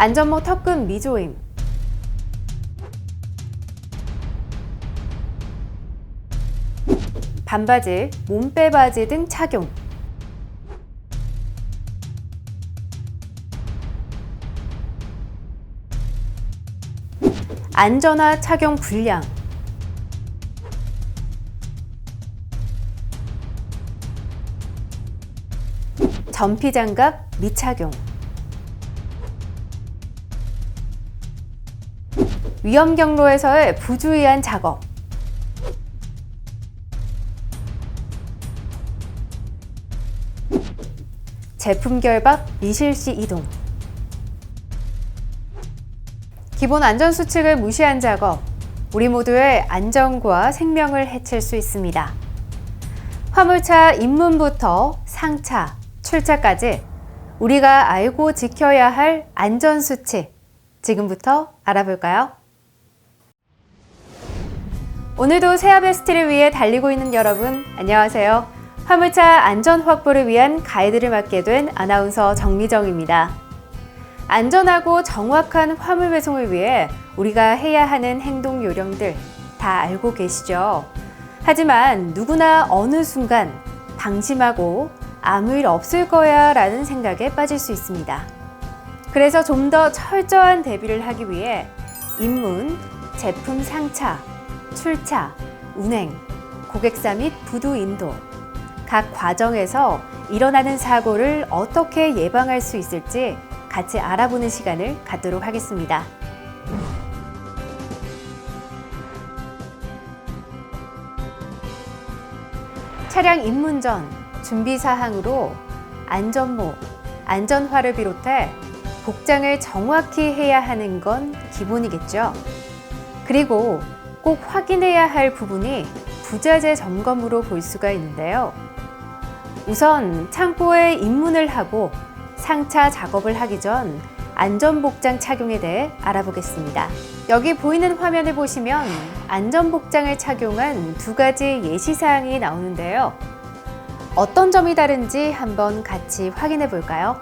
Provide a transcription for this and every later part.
안전모 턱근 미조임, 반바지, 몸빼 바지 등 착용. 안전화 착용 불량. 전피 장갑 미착용. 위험 경로에서의 부주의한 작업. 제품 결박 미실시 이동. 기본 안전 수칙을 무시한 작업. 우리 모두의 안전과 생명을 해칠 수 있습니다. 화물차 입문부터 상차, 출차까지 우리가 알고 지켜야 할 안전 수칙. 지금부터 알아볼까요? 오늘도 세아베스트를 위해 달리고 있는 여러분, 안녕하세요. 화물차 안전 확보를 위한 가이드를 맡게 된 아나운서 정미정입니다. 안전하고 정확한 화물 배송을 위해 우리가 해야 하는 행동 요령들 다 알고 계시죠? 하지만 누구나 어느 순간 방심하고 아무 일 없을 거야 라는 생각에 빠질 수 있습니다. 그래서 좀 더 철저한 대비를 하기 위해 입문, 제품 상차, 출차, 운행, 고객사 및 부두 인도, 각 과정에서 일어나는 사고를 어떻게 예방할 수 있을지 같이 알아보는 시간을 갖도록 하겠습니다. 차량 입문 전 준비 사항으로 안전모, 안전화를 비롯해 복장을 정확히 해야 하는 건 기본이겠죠. 그리고 꼭 확인해야 할 부분이 부자재 점검으로 볼 수가 있는데요. 우선 창고에 입문을 하고 상차 작업을 하기 전 안전복장 착용에 대해 알아보겠습니다. 여기 보이는 화면을 보시면 안전복장을 착용한 두 가지 예시사항이 나오는데요. 어떤 점이 다른지 한번 같이 확인해 볼까요?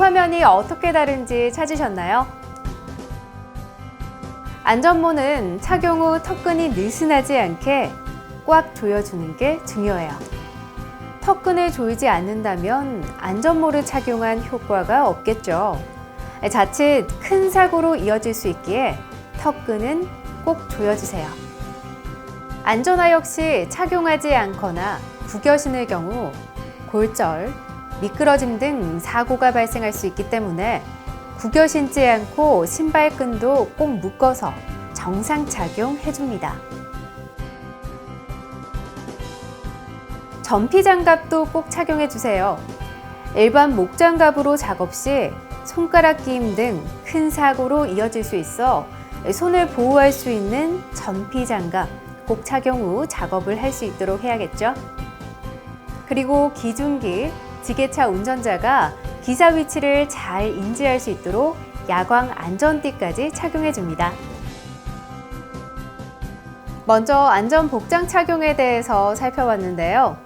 두 화면이 어떻게 다른지 찾으셨나요? 안전모는 착용 후 턱끈이 느슨하지 않게 꽉 조여주는 게 중요해요. 턱끈을 조이지 않는다면 안전모를 착용한 효과가 없겠죠. 자칫 큰 사고로 이어질 수 있기에 턱끈은 꼭 조여주세요. 안전화 역시 착용하지 않거나 구겨 신을 경우 골절, 미끄러짐 등 사고가 발생할 수 있기 때문에 구겨 신지 않고 신발끈도 꼭 묶어서 정상 착용해 줍니다. 전피 장갑도 꼭 착용해 주세요. 일반 목 장갑으로 작업 시 손가락 끼임 등 큰 사고로 이어질 수 있어 손을 보호할 수 있는 전피 장갑 꼭 착용 후 작업을 할 수 있도록 해야겠죠. 그리고 기중기, 지게차 운전자가 기사 위치를 잘 인지할 수 있도록 야광 안전띠까지 착용해 줍니다. 먼저 안전 복장 착용에 대해서 살펴봤는데요.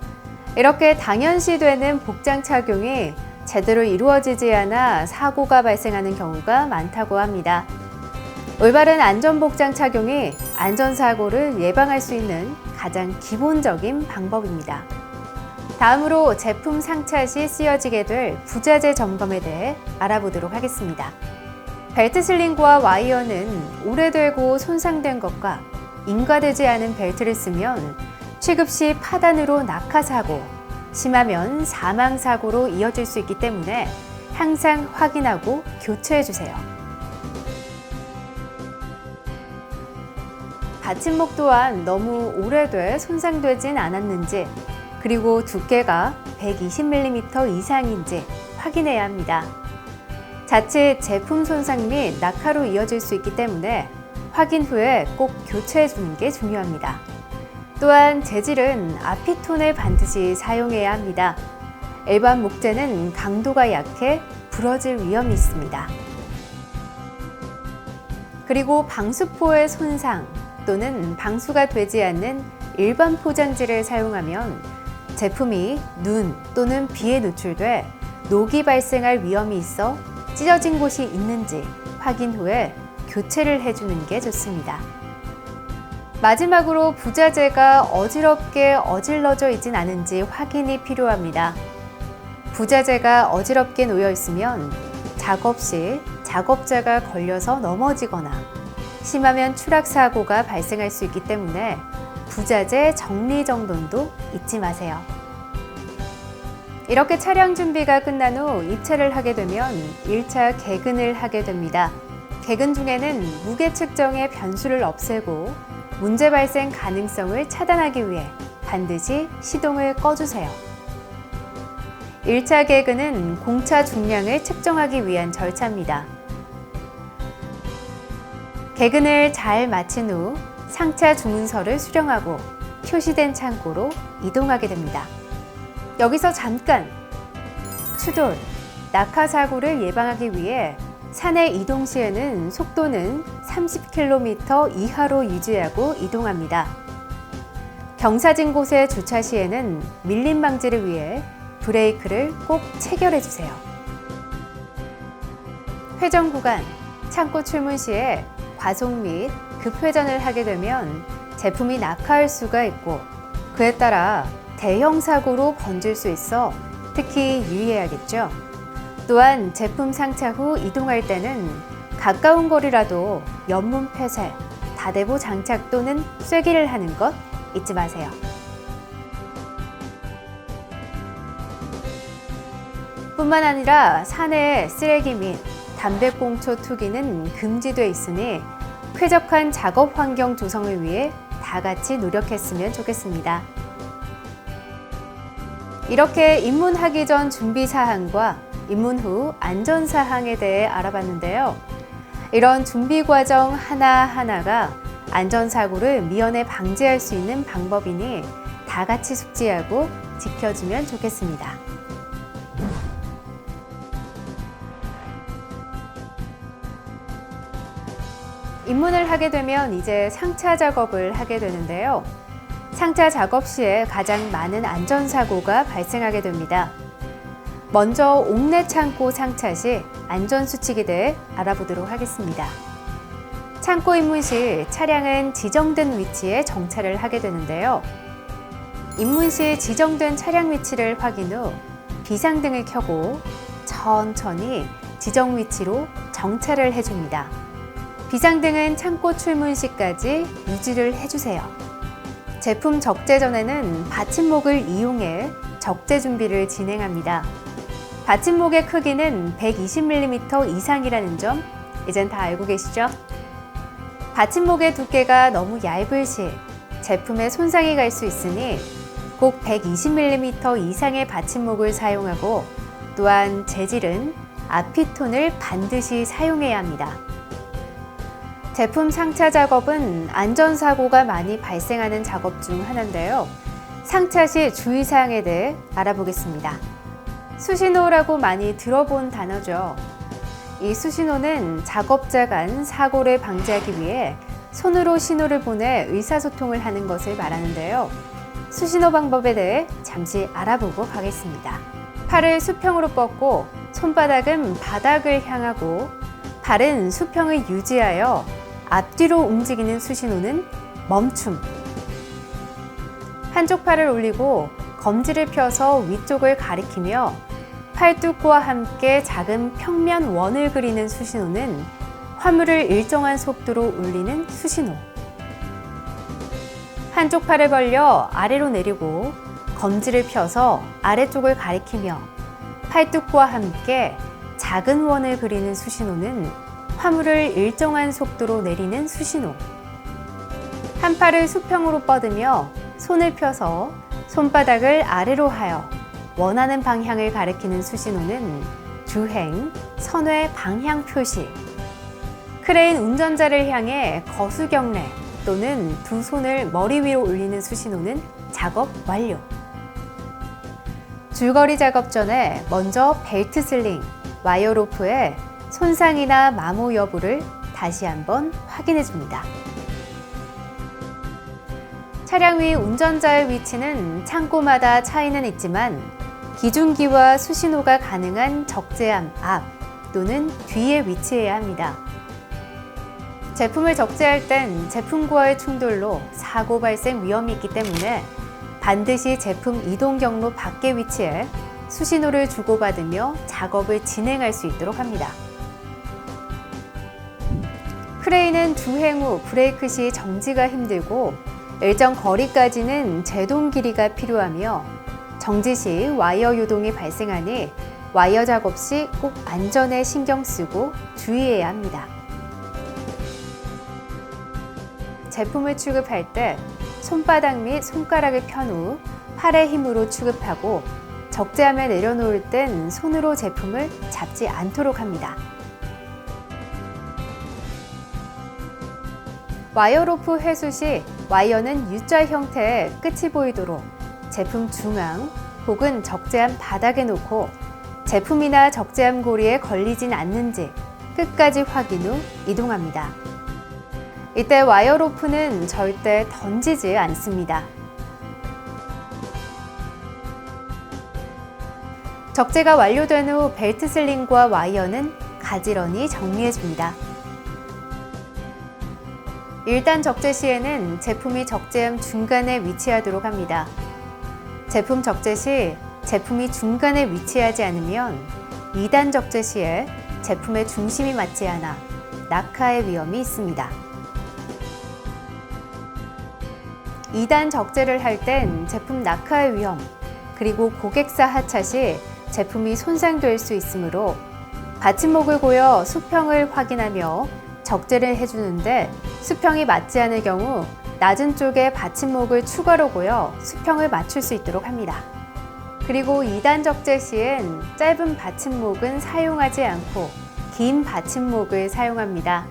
이렇게 당연시 되는 복장 착용이 제대로 이루어지지 않아 사고가 발생하는 경우가 많다고 합니다. 올바른 안전 복장 착용이 안전사고를 예방할 수 있는 가장 기본적인 방법입니다. 다음으로 제품 상차 시 쓰여지게 될 부자재 점검에 대해 알아보도록 하겠습니다. 벨트 슬링과 와이어는 오래되고 손상된 것과 인과되지 않은 벨트를 쓰면 취급 시 파단으로 낙하사고, 심하면 사망사고로 이어질 수 있기 때문에 항상 확인하고 교체해 주세요. 받침목 또한 너무 오래돼 손상되진 않았는지, 그리고 두께가 120mm 이상인지 확인해야 합니다. 자칫 제품 손상 및 낙하로 이어질 수 있기 때문에 확인 후에 꼭 교체해 주는 게 중요합니다. 또한 재질은 아피톤을 반드시 사용해야 합니다. 일반 목재는 강도가 약해 부러질 위험이 있습니다. 그리고 방수포의 손상, 또는 방수가 되지 않는 일반 포장지를 사용하면 제품이 눈 또는 비에 노출돼 녹이 발생할 위험이 있어 찢어진 곳이 있는지 확인 후에 교체를 해주는 게 좋습니다. 마지막으로 부자재가 어지럽게 어질러져 있진 않은지 확인이 필요합니다. 부자재가 어지럽게 놓여 있으면 작업 시 작업자가 걸려서 넘어지거나 심하면 추락 사고가 발생할 수 있기 때문에 부자재 정리 정돈도 잊지 마세요. 이렇게 차량 준비가 끝난 후 입찰을 하게 되면 1차 개근을 하게 됩니다. 개근 중에는 무게 측정의 변수를 없애고 문제 발생 가능성을 차단하기 위해 반드시 시동을 꺼주세요. 1차 개근은 공차 중량을 측정하기 위한 절차입니다. 개근을 잘 마친 후 상차 주문서를 수령하고 표시된 창고로 이동하게 됩니다. 여기서 잠깐 추돌, 낙하 사고를 예방하기 위해 산에 이동 시에는 속도는 30km 이하로 유지하고 이동합니다. 경사진 곳에 주차 시에는 밀림 방지를 위해 브레이크를 꼭 체결해 주세요. 회전 구간, 창고 출문 시에 과속 및 급회전을 하게 되면 제품이 낙하할 수가 있고 그에 따라 대형 사고로 번질 수 있어 특히 유의해야겠죠. 또한 제품 상차 후 이동할 때는 가까운 거리라도 연문 폐쇄, 다대보 장착 또는 쐐기를 하는 것 잊지 마세요. 뿐만 아니라 산에 쓰레기 및 담배꽁초 투기는 금지돼 있으니 쾌적한 작업 환경 조성을 위해 다 같이 노력했으면 좋겠습니다. 이렇게 입문하기 전 준비 사항과 입문 후 안전 사항에 대해 알아봤는데요. 이런 준비 과정 하나하나가 안전사고를 미연에 방지할 수 있는 방법이니 다 같이 숙지하고 지켜주면 좋겠습니다. 입문을 하게 되면 이제 상차 작업을 하게 되는데요. 상차 작업 시에 가장 많은 안전사고가 발생하게 됩니다. 먼저 옥내 창고 상차 시 안전수칙에 대해 알아보도록 하겠습니다. 창고 입문 시 차량은 지정된 위치에 정차를 하게 되는데요. 입문 시 지정된 차량 위치를 확인 후 비상등을 켜고 천천히 지정 위치로 정차를 해줍니다. 비상등은 창고 출문 시까지 유지를 해주세요. 제품 적재 전에는 받침목을 이용해 적재 준비를 진행합니다. 받침목의 크기는 120mm 이상이라는 점 이젠 다 알고 계시죠? 받침목의 두께가 너무 얇을 시 제품에 손상이 갈 수 있으니 꼭 120mm 이상의 받침목을 사용하고 또한 재질은 아피톤을 반드시 사용해야 합니다. 제품 상차 작업은 안전사고가 많이 발생하는 작업 중 하나인데요. 상차 시 주의사항에 대해 알아보겠습니다. 수신호라고 많이 들어본 단어죠. 이 수신호는 작업자 간 사고를 방지하기 위해 손으로 신호를 보내 의사소통을 하는 것을 말하는데요. 수신호 방법에 대해 잠시 알아보고 가겠습니다. 팔을 수평으로 뻗고 손바닥은 바닥을 향하고 발은 수평을 유지하여 앞뒤로 움직이는 수신호는 멈춤. 한쪽 팔을 올리고 검지를 펴서 위쪽을 가리키며 팔뚝과 함께 작은 평면 원을 그리는 수신호는 화물을 일정한 속도로 올리는 수신호. 한쪽 팔을 벌려 아래로 내리고 검지를 펴서 아래쪽을 가리키며 팔뚝과 함께 작은 원을 그리는 수신호는 화물을 일정한 속도로 내리는 수신호. 한 팔을 수평으로 뻗으며 손을 펴서 손바닥을 아래로 하여 원하는 방향을 가리키는 수신호는 주행, 선회 방향 표시. 크레인 운전자를 향해 거수 경례 또는 두 손을 머리 위로 올리는 수신호는 작업 완료. 줄거리 작업 전에 먼저 벨트 슬링, 와이어 로프에 손상이나 마모 여부를 다시 한번 확인해 줍니다. 차량 위 운전자의 위치는 창고마다 차이는 있지만 기중기와 수신호가 가능한 적재함 앞 또는 뒤에 위치해야 합니다. 제품을 적재할 땐 제품과의 충돌로 사고 발생 위험이 있기 때문에 반드시 제품 이동 경로 밖에 위치해 수신호를 주고받으며 작업을 진행할 수 있도록 합니다. 크레인은 주행 후 브레이크 시 정지가 힘들고 일정 거리까지는 제동 길이가 필요하며 정지 시 와이어 유동이 발생하니 와이어 작업 시 꼭 안전에 신경 쓰고 주의해야 합니다. 제품을 취급할 때 손바닥 및 손가락을 편 후 팔의 힘으로 취급하고 적재함에 내려놓을 땐 손으로 제품을 잡지 않도록 합니다. 와이어 로프 회수 시 와이어는 U자 형태의 끝이 보이도록 제품 중앙 혹은 적재함 바닥에 놓고 제품이나 적재함 고리에 걸리진 않는지 끝까지 확인 후 이동합니다. 이때 와이어 로프는 절대 던지지 않습니다. 적재가 완료된 후 벨트 슬링과 와이어는 가지런히 정리해줍니다. 1단 적재 시에는 제품이 적재함 중간에 위치하도록 합니다. 제품 적재 시 제품이 중간에 위치하지 않으면 2단 적재 시에 제품의 중심이 맞지 않아 낙하의 위험이 있습니다. 2단 적재를 할 땐 제품 낙하의 위험, 그리고 고객사 하차 시 제품이 손상될 수 있으므로 받침목을 고여 수평을 확인하며 적재를 해주는데 수평이 맞지 않을 경우 낮은 쪽에 받침목을 추가로 고여 수평을 맞출 수 있도록 합니다. 그리고 2단 적재 시엔 짧은 받침목은 사용하지 않고 긴 받침목을 사용합니다.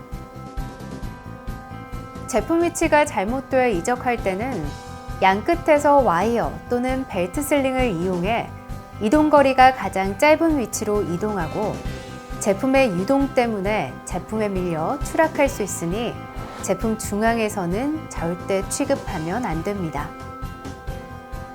제품 위치가 잘못되어 이적할 때는 양 끝에서 와이어 또는 벨트 슬링을 이용해 이동 거리가 가장 짧은 위치로 이동하고 제품의 유동 때문에 제품에 밀려 추락할 수 있으니 제품 중앙에서는 절대 취급하면 안 됩니다.